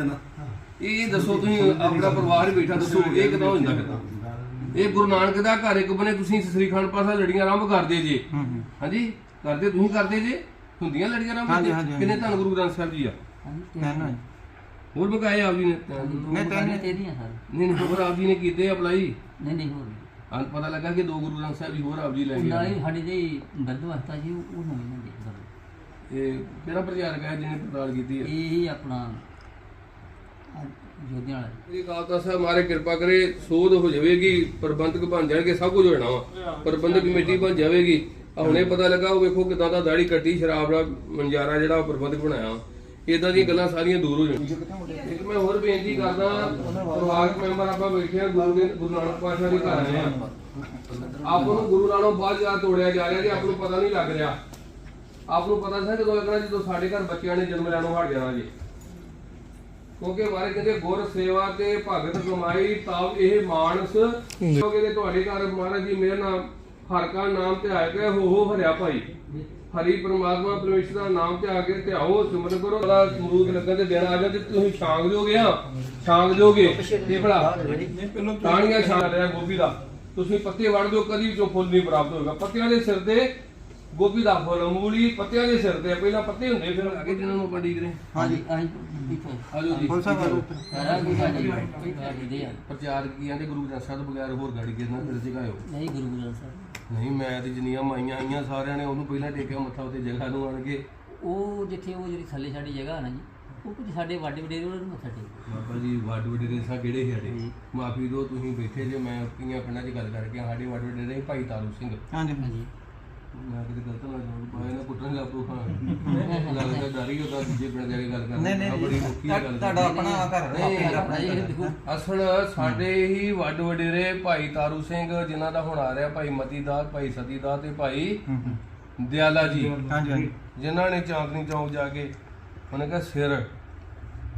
ਜਾਂਦਾ ਇਹ ਦੱਸੋ ਤੁਸੀਂ ਆਪਣਾ ਪਰਿਵਾਰ ਹੀ ਬੈਠਾ ਦੱਸੋ ਇਹ ਕਿਦਾਂ ਹੋ ਜਾਂਦਾ ਫਿਰ ਇਹ ਗੁਰੂ ਨਾਨਕ ਦਾ ਘਰ ਇੱਕ ਬਨੇ ਤੁਸੀਂ ਸ੍ਰੀ ਖੰਡ ਪਾਸਾ ਲੜੀਆਂ ਆਰੰਭ ਕਰਦੇ ਜੇ। ਹਾਂਜੀ? ਕਰਦੇ ਤੁਸੀਂ ਕਰਦੇ ਜੇ? ਹੁੰਦੀਆਂ ਲੜੀਆਂ ਆਰੰਭ ਕਿੰਨੇ ਧੰਨ ਗੁਰੂ ਗ੍ਰੰਥ ਸਾਹਿਬ ਜੀ ਆ। ਹੋਰ ਬਕਾਏ ਆਪ ਜੀ ਨੇ? ਨਹੀਂ ਤੈਨੂੰ ਤੇਰੀਆਂ ਸਰ। ਨਹੀਂ ਨਹੀਂ ਹੋਰ ਆਪ ਜੀ ਨੇ ਕੀਤੇ ਅਪਲਾਈ? ਨਹੀਂ ਨਹੀਂ ਹੋਰ ਹਾਂ ਪਤਾ ਲੱਗਾ ਕਿ ਦੋ ਗੁਰੂ ਗ੍ਰੰਥ ਸਾਹਿਬ ਜੀ ਹੋਰ ਆਪ ਜੀ ਲੈ ਗਏ ਹੀ ਸਾਡੀ ਜਿਹੜੀ ਬਦਵਸਤਾ ਜੀ ਉਹ ਨਹੀਂ ਨਾ ਦੇਖਦਾ। ਇਹ ਕਿਹੜਾ ਪ੍ਰਚਾਰਕ ਹੈ ਜਿਹਨੇ ਪ੍ਰਚਾਰ ਕੀਤੀ ਹੈ ਇਹ ਹੀ ਆਪਣਾ ਜੋਧਿਆਂ ਵਾਲਾ ਤਖਤ ਸਾਹਿਬ ਮਾਰੇ ਕਿਰਪਾ ਕਰੇ ਸੋਧ ਹੋ ਜਾਵੇਗੀ ਪ੍ਰਬੰਧਕ ਬਣ ਜਾਣਗੇ ਸਭ ਕੁਝ ਹੋ ਜਾਣਾ ਵਾ। ਪ੍ਰਬੰਧਕ ਕਮੇਟੀ ਬਣ ਜਾਵੇਗੀ। ਆ ਹੁਣੇ ਪਤਾ ਲੱਗਾ ਉਹ ਵੇਖੋ ਕਿਦਾਂ ਦਾ ਦਾੜੀ ਕੱਟੀ ਸ਼ਰਾਬ ਦਾ ਮੰਜਾਰਾ ਜਿਹੜਾ ਪ੍ਰਬੰਧਕ ਬਣਾਇਆ ਇਦਾਂ ਦੀਆਂ ਗੱਲਾਂ ਸਾਰੀਆਂ ਦੂਰ ਹੋ ਜਾਣਗੀਆਂ। ਇੱਕ ਮੈਂ ਹੋਰ ਬੇਨਤੀ ਕਰਦਾ ਪਰਿਵਾਰਕ ਮੈਂਬਰ ਆਪਾਂ ਬੈਠੇ ਆ ਗੁਰੂ ਦੇ ਗੁਰੂ ਨਾਨਕ ਪਾਤਸ਼ਾਹ ਦੇ ਘਰ ਆਏ ਆ। ਆਪ ਨੂੰ ਗੁਰੂ ਨਾਲੋਂ ਬਾਅਦ ਜਾ ਤੋੜਿਆ ਜਾ ਰਿਹਾ ਜੀ ਆਪ ਨੂੰ ਪਤਾ ਨਹੀਂ ਲੱਗ ਰਿਹਾ। ਆਪ ਨੂੰ ਪਤਾ ਸੀ ਕਦੋਂ ਲੱਗਣਾ ਜਦੋਂ ਸਾਡੇ ਘਰ ਬੱਚਿਆਂ ਨੇ ਜਨਮ ਲੈਣੋਂ ਹਟ ਜਾਣਾ ਜੀ। ਕਿਉਂਕਿ ਮਾਰੇ ਕਹਿੰਦੇ ਗੁਰ ਸੇਵਾ ਤੇ ਭਗਤ ਕਮਾਈ ਤਾਂ ਇਹ ਮਾਨਸ ਕਿਉਂਕਿ ਤੇ ਤੁਹਾਡੇ ਘਰ ਮਹਾਰਾਜ ਜੀ ਮੇਰਾ ਨਾਮ ਹਰ ਕਾ ਨਾਮ ਤੇ ਆਇਆ ਕਿ ਹੋ ਹੋ ਹਰਿਆ ਭਾਈ। ਹਰੀ ਪ੍ਰਮਾਤਮਾ ਪਰਮੇਸ਼ਰ ਦਾ ਨਾਮ ਤੇ ਆ ਕੇ ਧਿਆਓ ਸਿਮਰਨ ਕਰੋ। ਬੜਾ ਮਰੂਦ ਲੱਗਣ ਦੇ ਦਿਨ ਆ ਜਾਂਦੇ ਤੁਸੀਂ ਛਾਂਗ ਜੋਗੇ ਆ ਛਾਂਗ ਜੋਗੇ। ਤੇ ਭਲਾ ਟਾਣੀਆਂ ਛਾਂਗ ਰਿਹਾ ਗੋਭੀ ਦਾ। ਤੁਸੀਂ ਪੱਤੇ ਵੜ ਦਿਓ ਕਦੀ ਚੋਂ ਫੁੱਲ ਨਹੀਂ ਪ੍ਰਾਪਤ ਹੋਏਗਾ। ਪੱਤਿਆਂ ਦੇ ਸਿਰ ਤੇ ਗੋਭੀ ਦਾ ਫੁੱਲ ਮੂਲੀ ਪੱਤਿਆਂ ਦੇ ਸਿਰ ਤੇ ਪਹਿਲਾਂ ਪੱਤੇ ਹੁੰਦੇ ਫਿਰ ਅੱਗੇ ਜਿਹਨਾਂ ਨੂੰ ਆਪਾਂ ਡੀਕ ਰਹੇ ਹਾਂਜੀ ਅਸੀਂ ਇੱਥੋਂ। ਆਜੋ ਜੀ। ਪੁਲਿਸ ਵਾਲੋ ਸਾਰਾ ਕੁਝ ਸਾਡੀ ਸਾਡੀ ਦੇ ਆ। ਪ੍ਰਚਾਰ ਕੀਆਂ ਤੇ ਗੁਰੂ ਗ੍ਰੰਥ ਸਾਹਿਬ ਤੋਂ ਬਗੈਰ ਹੋਰ ਗਾੜੀ ਕਿਸ ਨਾਲ ਫਿਰ ਸਿਖਾਇਓ ਨਹੀਂ ਗੁਰੂ ਗ੍ਰੰਥ ਸਾਹਿਬ। ਨਹੀਂ ਮੈਂ ਤੇ ਜਿੰਨੀਆਂ ਮਾਈਆਂ ਆਈਆਂ ਸਾਰਿਆਂ ਨੇ ਉਹਨੂੰ ਪਹਿਲਾਂ ਟੇਕਿਆ ਮੱਥਾ ਉੱਤੇ ਜਗ੍ਹਾ ਨੂੰ ਆਣ ਕੇ। ਉਹ ਜਿੱਥੇ ਉਹ ਜਿਹੜੀ ਥੱਲੇ ਸਾਡੀ ਜਗ੍ਹਾ ਹੈ ਨਾ ਜੀ ਉਹ ਕੁਝ ਸਾਡੇ ਵੱਡੇ ਵਡੇਰੇ ਉਹਨਾਂ ਨੂੰ ਮੱਥਾ ਟੇਕ ਬਾਬਾ ਜੀ ਵੱਡ ਵਡੇਰੇ ਸਾ ਕਿਹੜੇ ਸਾਡੇ? ਮਾਫੀ ਦਿਓ ਤੁਸੀਂ ਬੈਠੇ ਜੇ ਮੈਂ ਕਈਆਂ ਪਿੰਡਾਂ 'ਚ ਗੱਲ ਕਰਕੇ ਸਾਡੇ ਵੱਡ ਵਡੇਰੇ ਭਾਈ ਤਾਰੂ ਸਿੰਘ। ਹਾਂਜੀ। ਹਾਂਜੀ। ਮੈਂ ਕਿਤੇ ਗਲਤ ਨਾ ਜਾਉਂ ਪਾਏ ਨਾ ਕੁੱਟਣ ਲੱਗ ਪੂ ਹਾਂ ਲੱਗਦਾ ਡਰ ਹੀ ਹੁੰਦਾ ਦੂਜੇ ਪਿੰਡ ਜਾ ਕੇ ਗੱਲ ਕਰਨੀ ਨਹੀਂ ਨਹੀਂ ਆਹ ਬੜੀ ਔਖੀ ਗੱਲ ਹੈ ਤੁਹਾਡਾ ਆਪਣਾ ਘਰ ਨਹੀਂ, ਆਪਣਾ ਇਹ ਦੇਖੋ ਅਸਲ ਸਾਡੇ ਹੀ ਵੱਡ ਵਡੇਰੇ ਭਾਈ ਤਾਰੂ ਸਿੰਘ ਜਿਨ੍ਹਾਂ ਦਾ ਹੁਣ ਆ ਰਿਹਾ ਭਾਈ ਮਤੀਦਾਸ ਭਾਈ ਸਤੀਦਾਸ ਤੇ ਭਾਈ ਹੂੰ ਹੂੰ। ਦਿਆਲਾ ਜੀ। ਹਾਂਜੀ ਹਾਂਜੀ। ਜਿਨ੍ਹਾਂ ਨੇ ਚਾਂਦਨੀ ਚੌਕ ਜਾ ਕੇ ਉਹਨੇ ਕਿਹਾ ਸਿਰ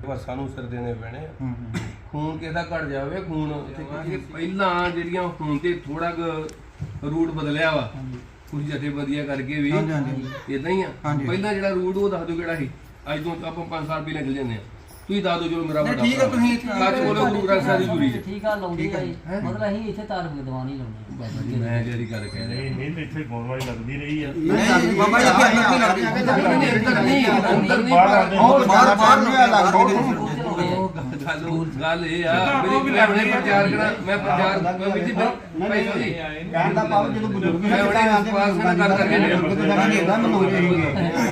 ਵਰਸਾਂ ਨੂੰ ਸਿਰ ਦੇਣੇ ਪੈਣੇ ਆ। ਹੂੰ ਹੂੰ। ਖੂਨ ਕਿਹਦਾ ਘਟ ਜਾਵੇ? ਖੂਨ ਇੱਥੇ ਕਿਉਂਕਿ ਪਹਿਲਾਂ ਜਿਹੜੀਆਂ ਹੁਣ ਤੇ ਥੋੜਾ ਰੂਟ ਬਦਲਿਆ ਵਾ। ਕੁਝ ਜਥੇਬੰਦੀਆਂ ਕਰਕੇ ਵੀ ਹਾਂਜੀ, ਹਾਂਜੀ। ਇਦਾਂ ਹੀ ਆ। ਹਾਂਜੀ। ਪਹਿਲਾਂ ਜਿਹੜਾ ਰੂਟ ਉਹ ਦੱਸ ਦਿਓ ਕਿਹੜਾ ਸੀ। ਅੱਜ ਤੋਂ ਆਪਾਂ 5 ਸਾਲ ਪਹਿਲਾਂ ਚੱਲ ਜਾਂਦੇ ਆ। ਤੁਸੀਂ ਦੱਸ ਦਿਓ ਚਲੋ ਮੇਰਾ ਨਹੀਂ, ਵੱਡਾ ਠੀਕ ਆ, ਭਰਾ। ਤੁਸੀਂ ਸੱਚ ਬੋਲੋ ਗੁਰੂ ਗ੍ਰੰਥ ਸਾਹਿਬ ਦੀ ਜੁਰੀ ਜੀ ਠੀਕ ਆ ਲਾਉਂਦੇ ਆ ਜੀ। ਮਤਲਬ ਅਸੀਂ ਇੱਥੇ ਧਾਰਮਿਕ ਦੀਵਾਨ ਹੀ ਲਾਉਂਦੇ ਬਾਬਾ ਜੀ ਮੈਂ ਜਿਹੜੀ ਗੱਲ ਕਹਿ ਰਿਹਾ। ਇਹ ਇਹ ਤਾਂ ਇੱਥੇ ਗਾਉਣ ਵਾਲੀ ਲੱਗਦੀ ਰਹੀ ਆ। ਨਹੀਂ ਬਾਬਾ ਜੀ ਅੱਗੇ ਨਹੀਂ ਲੱਗਦੀ। ਨਹੀਂ, ਅੰਦਰ ਨਹੀਂ ਅੰਦਰ ਨਹੀਂ ਬਾਹਰ ਆਉਂਦੇ ਬਾਹਰ ਬਾਹਰ ਨੂੰ ਲੱਗਦੀ। ਆ। ਗੱਲ ਗੱਲ ਇਹ ਆ ਮੇਰੀ ਮੈਂ ਹੁਣੇ ਪ੍ਰਚਾਰ ਕਰਾਂ ਮੈਂ ਪ੍ਰਚਾਰ ਮੈਂ ਵੀ ਜੀ ਪਹਿਲਾਂ ਜੀ ਕਹਿਣ ਦਾ ਭਾਵ ਜਦੋਂ ਬਜ਼ੁਰਗ ਬੜੇ ਵਿਸ਼ਵਾਸ ਨਾਲ ਗੱਲ ਕਰਕੇ ਨਹੀਂ ਹੁੰਦਾ ਮੈਨੂੰ